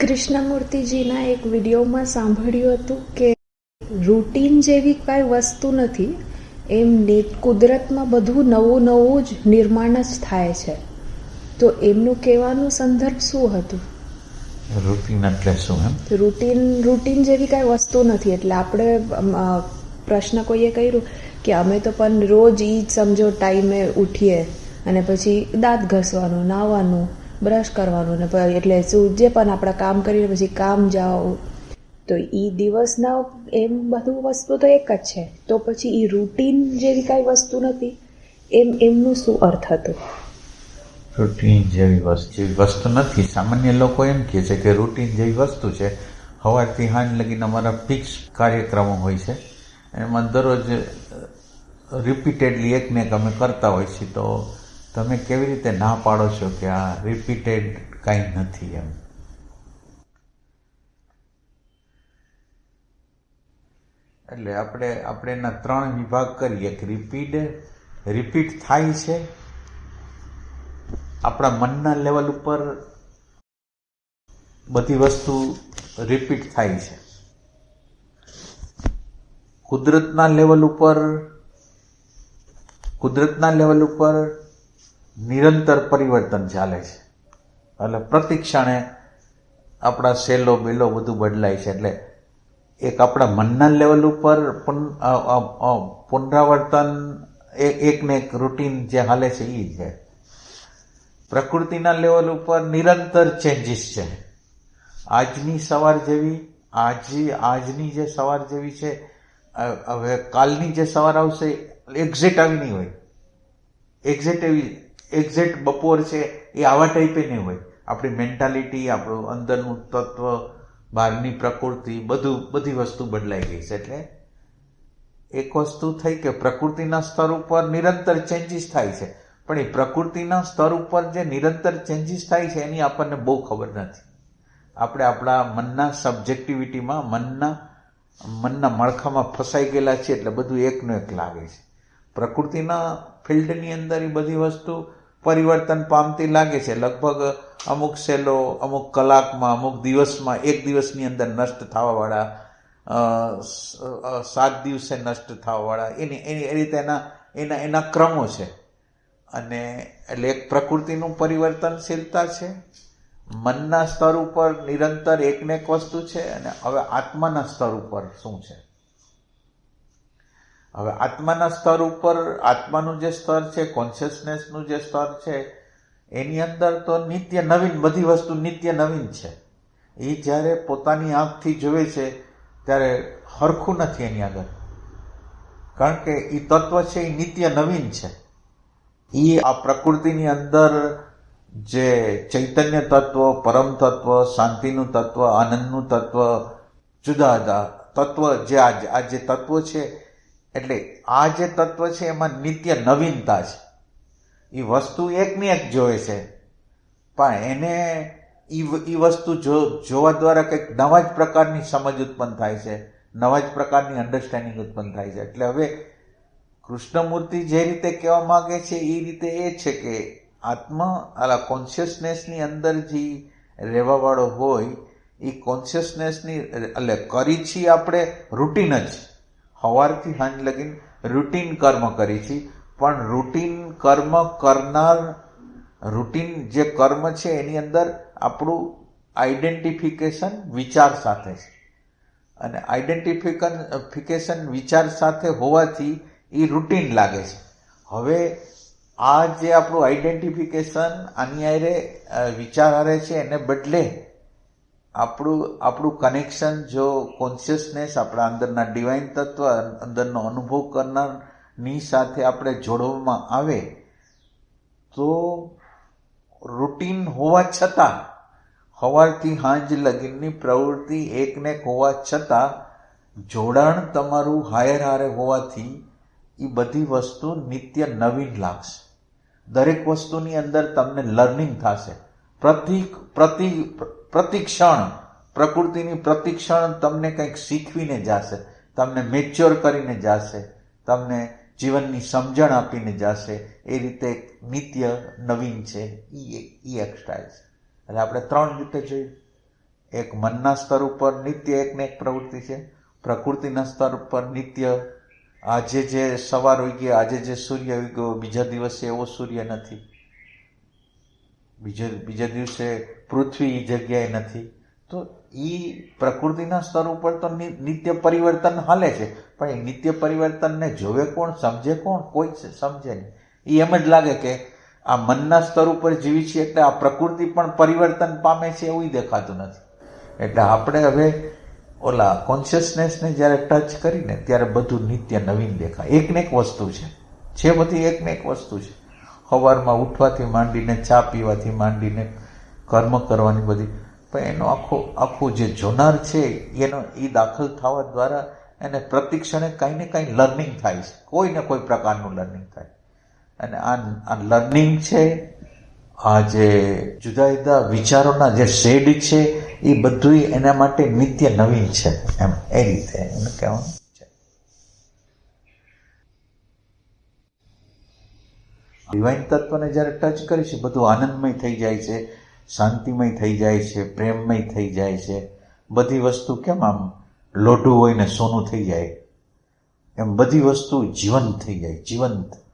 કૃષ્ણમૂર્તિજીના એક વિડીયોમાં સાંભળ્યું હતું કે રૂટીન જેવી કાંઈ વસ્તુ નથી એમ કુદરતમાં બધું નવું નવું જ નિર્માણ જ થાય છે. તો એમનું કહેવાનું સંદર્ભ શું હતું? રૂટીન એટલે શું એમ? રૂટીન રૂટીન જેવી કાંઈ વસ્તુ નથી. એટલે આપણે પ્રશ્ન કોઈએ કર્યું કે અમે તો પણ રોજ ઈ જ સમજો ટાઈમે ઉઠીએ અને પછી દાંત ઘસવાનું નાહવાનું બ્રશ કરવાનું ને એટલે શું જે પણ આપણે કામ કરીને પછી કામ જાઓ. તો એ દિવસના એમ બધું વસ્તુ તો એક જ છે. તો પછી એ રૂટીન જેવી કાંઈ વસ્તુ નથી. એમ એમનું શું અર્થ હતો? રૂટીન જેવી વસ્તુ જેવી વસ્તુ નથી. સામાન્ય લોકો એમ કહે છે કે રૂટીન જેવી વસ્તુ છે. સવારથી સાંજ લગીને અમારા ફિક્સ કાર્યક્રમો હોય છે. એમાં દરરોજ રિપીટેડલી એકને એક અમે કરતા હોય છીએ. તો તમે કેવી રીતે ના પાડો છો કે આ રિપીટેડ કાંઈ નથી એમ? એટલે આપણે આપણે એના ત્રણ વિભાગ કરીએ. કે રિપીટ રિપીટ થાય છે. આપણા મનના લેવલ ઉપર બધી વસ્તુ રિપીટ થાય છે. કુદરતના લેવલ ઉપર, કુદરતના લેવલ ઉપર નિરંતર પરિવર્તન ચાલે છે. એટલે પ્રતિક્ષણે આપણા સેલો બેલો બધું બદલાય છે. એટલે એક આપણા મનના લેવલ ઉપર પુનરાવર્તન એ એકને એક રૂટીન જે હાલે છે એ છે. પ્રકૃતિના લેવલ ઉપર નિરંતર ચેન્જીસ છે. આજની સવાર જેવી, આજ, આજની જે સવાર જેવી છે હવે કાલની જે સવાર આવશે એક્ઝેક્ટ આવી નહીં હોય. એક્ઝેક્ટ એવી એક્ઝેક્ટ બપોર છે એ આવા ટાઈપે નહીં હોય. આપણી મેન્ટાલિટી આપણું અંદરનું તત્વ, બહારની પ્રકૃતિ, બધું, બધી વસ્તુ બદલાઈ ગઈ છે. એટલે એક વસ્તુ થઈ કે પ્રકૃતિના સ્તર ઉપર નિરંતર ચેન્જીસ થાય છે. પણ એ પ્રકૃતિના સ્તર ઉપર જે નિરંતર ચેન્જીસ થાય છે, એની આપણને બહુ ખબર નથી. આપણે આપણા મનના સબ્જેક્ટિવિટીમાં મનના મનના માળખામાં ફસાઈ ગયેલા છીએ, એટલે બધું એકનું એક લાગે છે. પ્રકૃતિના ફિલ્ડની અંદર એ બધી વસ્તુ પરિવર્તન પામતી લાગે છે. લગભગ અમુક સેલો, અમુક કલાકમાં, અમુક દિવસમાં એક દિવસની અંદર નષ્ટ થવાવાળા સાત દિવસે નષ્ટ થવાવાળા, એની એની એ રીતે એના એના એના ક્રમો છે. અને એટલે એક પ્રકૃતિનું પરિવર્તનશીલતા છે. મનના સ્તર ઉપર નિરંતર એકને એક વસ્તુ છે અને હવે આત્માના સ્તર ઉપર શું છે? હવે આત્માના સ્તર ઉપર, આત્માનું જે સ્તર છે કોન્શિયસનેસનું જે સ્તર છે, એની અંદર તો નિત્ય નવીન, બધી વસ્તુ નિત્ય નવીન છે. એ જ્યારે પોતાની આંખથી જોવે છે, ત્યારે હરખું નથી એની આગળ. કારણ કે એ તત્વ છે એ નિત્ય નવીન છે. એ આ પ્રકૃતિની અંદર જે ચૈતન્ય તત્વ, પરમ તત્વ, શાંતિનું તત્વ, આનંદનું તત્વ, જુદા જુદા તત્વ જે આ જે તત્વ છે એટલે આ જે તત્વ છે, એમાં નિત્ય નવીનતા છે. એ વસ્તુ એકની એક જોવે છે. પણ એને એ વસ્તુ જો, જોવા દ્વારા કંઈક નવા જ પ્રકારની સમજ ઉત્પન્ન થાય છે, નવા જ પ્રકારની અન્ડરસ્ટેન્ડિંગ ઉત્પન્ન થાય છે. એટલે હવે કૃષ્ણમૂર્તિ જે રીતે કહેવા માંગે છે એ રીતે એ છે કે આત્મા આલા કોન્શિયસનેસની અંદર જે રહેવાવાળો હોય એ કોન્શિયસનેસની એટલે કરી છીએ આપણે રૂટીન જ. સવારથી સાંજ લગીન રૂટીન કર્મ કરી છીએ પણ રૂટીન કર્મ કરનાર, રૂટીન જે કર્મ છે એની અંદર આપણું આઈડેન્ટિફિકેશન વિચાર સાથે છે. અને આઈડેન્ટિફિકેશન વિચાર સાથે હોવાથી એ રૂટીન લાગે છે. હવે આ જે આપણું આઈડેન્ટિફિકેશન આની હારે વિચાર હારે છે એને બદલે આપણું આપણું કનેક્શન જો કોન્શિયસનેસ આપણા અંદરના ડિવાઇન તત્વ અંદરનો અનુભવ કરનારની સાથે આપણે જોડવામાં આવે, તો રૂટીન હોવા છતાં સવારથી હાંજ લગીનની પ્રવૃત્તિ એકને એક હોવા છતાં, જોડાણ તમારું હાયર હારે હોવાથી એ બધી વસ્તુ નિત્ય નવીન લાગશે. દરેક વસ્તુની અંદર તમને લર્નિંગ થશે. પ્રતિક, પ્રતિ પ્રતિક્ષણ, પ્રકૃતિની પ્રતિક્ષણ તમને કંઈક શીખવીને જશે, તમને મેચ્યોર કરીને જશે, તમને જીવનની સમજણ આપીને જશે. એ રીતે નિત્ય નવીન છે એ એ એક સ્ટાઇલ છે એટલે આપણે ત્રણ રીતે જોઈએ. એક મનના સ્તર ઉપર નિત્ય એક ને એક પ્રવૃત્તિ છે. પ્રકૃતિના સ્તર ઉપર નિત્ય આજે જે સવાર ઉગ્યો, આજે જે સૂર્ય ઉગ્યો ગયો બીજા દિવસે એવો સૂર્ય નથી. બીજે બીજા દિવસે પૃથ્વી એ જગ્યાએ નથી. તો એ પ્રકૃતિના સ્તર ઉપર તો નિત્ય પરિવર્તન હાલે છે. પણ એ નિત્ય પરિવર્તનને જોવે કોણ, સમજે કોણ? કોઈ સમજે નહીં. એ એમ જ લાગે કે આ મનના સ્તર ઉપર જીવી છીએ એટલે આ પ્રકૃતિ પણ પરિવર્તન પામે છે એવું દેખાતું નથી. એટલે આપણે હવે ઓલા કોન્શિયસનેસને જ્યારે ટચ કરીને ત્યારે બધું નિત્ય નવીન દેખાય. એકને એક વસ્તુ છે. છે બધી એકને એક વસ્તુ છે. સવારમાં ઉઠવાથી માંડીને, ચા પીવાથી માંડીને, કર્મ કરવાની બધી. પણ એનો આખો, આખું જે જોનાર છે, એનો એ દાખલ થવા દ્વારા એને પ્રતિક્ષણે કંઈ ને કંઈ લર્નિંગ થાય છે. કોઈ ને કોઈ પ્રકારનું લર્નિંગ થાય. અને આ આ લર્નિંગ છે, આ જે જુદા જુદા વિચારોના જે શેડ છે એ બધું એના માટે નિત્ય નવીન છે. એમ, એ રીતે એમ કહેવાનું છે ડિવાઇન તત્વને જ્યારે ટચ કરીશું બધું આનંદમય થઈ જાય છે, શાંતિમય થઈ જાય છે, પ્રેમમય થઈ જાય છે. બધી વસ્તુ કેમ આમ લોઢું હોય ને સોનું થઈ જાય? એમ બધી વસ્તુ જીવંત થઈ જાય, જીવંત.